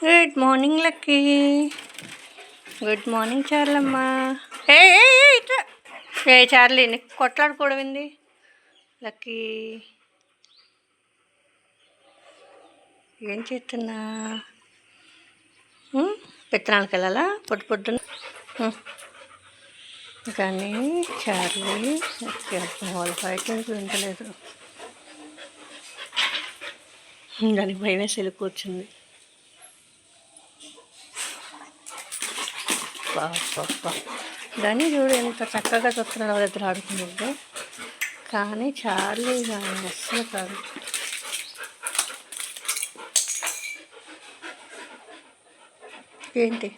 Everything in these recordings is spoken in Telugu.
Good morning Lucky good morning చార్లమ్మ ఏ ఏ, చార్లీ నీకు కొట్లాడుకోవడమింది లక్కీ ఏం చేస్తున్నా? ఉం? విత్తనాలకు వెళ్ళాలా? పొద్దు పొద్దున కానీ చార్లీ వాళ్ళ ఫైటింగ్ వింటలేదు. వెళ్ళి కూర్చుంది. పాప దాన్ని చూడు ఎంత చక్కగా చూస్తున్నాడు వాళ్ళిద్దరు ఆడుకుంటుంటే కానీ చార్లీ కానీ అస్సలు కాదు. ఏంటి?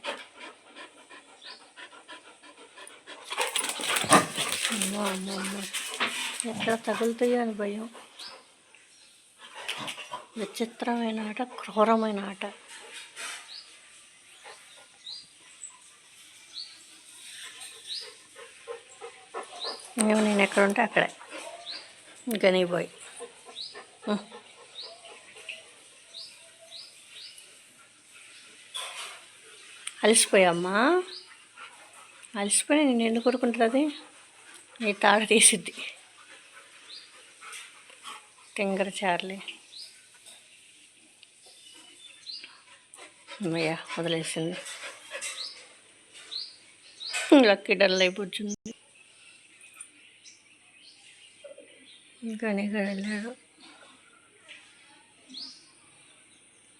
అమ్మో అమ్మో అమ్మో. ఎక్కడ తగులుతాయో అని భయం. విచిత్రమైన ఆట క్రూరమైన ఆట. ఇంకా నేను ఎక్కడ ఉంటే అక్కడే. ఇంకా నీ పోయి అలసిపోయామ్మా? అలసిపోయి నేను ఎందుకు కొడుకుంటుంది నీ తాడ తీసిద్ది. తింగర చార్లీ. అమ్మయ్య వదిలేసింది. లక్కీ డల్ అయిపోతుంది. ఇంకా ఇక్కడ వెళ్ళాడు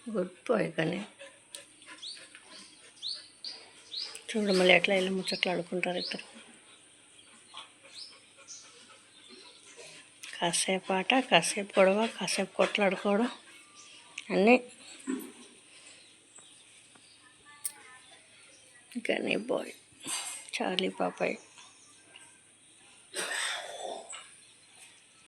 గుడ్ బాయ్ కానీ. చూడు మళ్ళీ ఎట్లా వెళ్ళి ముచ్చట్లు ఆడుకుంటారు ఇద్దరు. కాసేపు ఆట కాసేపు గొడవ కాసేపు కొట్లాడుకోవడం అన్నీ. కానీ బాయ్ చార్లీ పాపాయ్